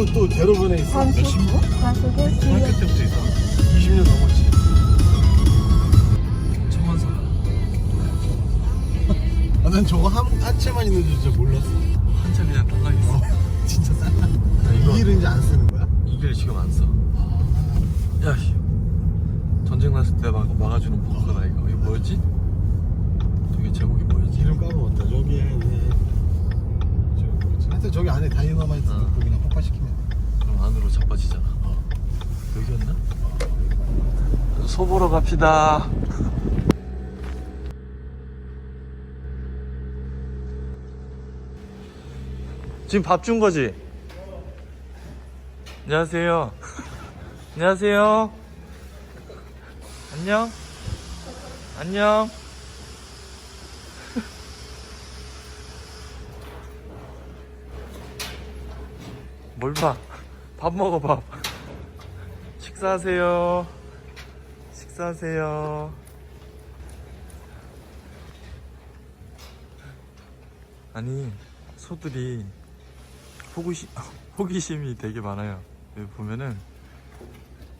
너무 또 대로변에 있어. 잠시 후 과속을 학교 주의 때부터 있어. 20년 넘었지. 청원사. 아, 난 저거 한, 하체만 있는 줄 진짜 몰랐어. 한참 그냥 탈락했어. 어, 진짜. 이거- 이 길은 이제 안 쓰는 거야? 이길 지금 안 써. 야, 씨. 전쟁 났을 때 막, 막아주는 벙커다 이거. 이거 뭐였지? 저게 제목이 뭐였지? 이름 까먹었다. 저기에 네. 저기 뭐였지? 하여튼 저기 안에 다이너마이트 어. 그냥 폭파시키면 돼. 그럼 안으로 자빠지잖아. 어. 여기였나? 소 보러 갑시다. 지금 밥 준 거지? 안녕하세요. 안녕하세요. 안녕. 안녕. 뭘 봐? 밥 먹어 밥. 식사하세요. 식사하세요. 아니 소들이 호기심 호기심이 되게 많아요. 여기 보면은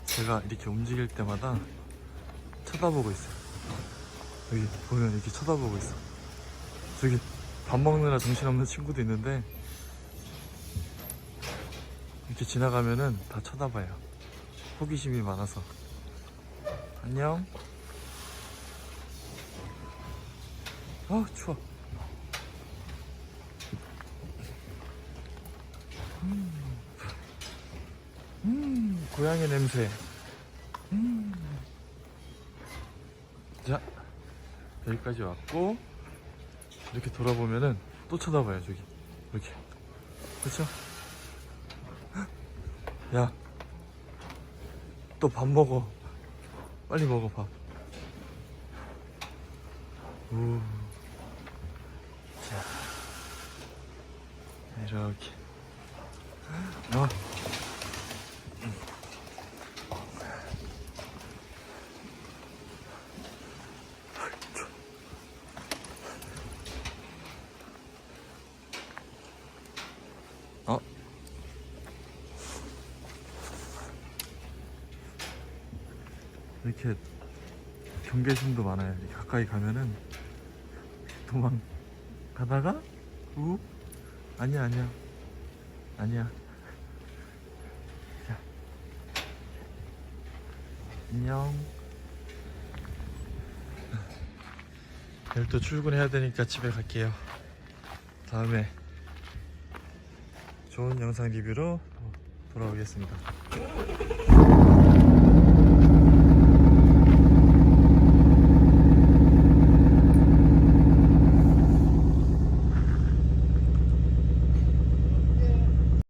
제가 이렇게 움직일 때마다 쳐다보고 있어요. 여기 보면 이렇게 쳐다보고 있어. 저기 밥 먹느라 정신없는 친구도 있는데 이렇게 지나가면은 다 쳐다봐요. 호기심이 많아서. 안녕. 아 추워. 음, 음 고양이 냄새. 음. 자 여기까지 왔고 이렇게 돌아보면은 또 쳐다봐요 저기 이렇게 그렇죠? 야, 또 밥 먹어. 빨리 먹어, 밥. 우. 자, 이렇게. 어. 어? 이렇게 경계심도 많아요. 가까이 가면은 도망 가다가 우 아니야 아니야 아니야. 자 안녕. 내일 또 출근해야 되니까 집에 갈게요. 다음에 좋은 영상 리뷰로 또 돌아오겠습니다.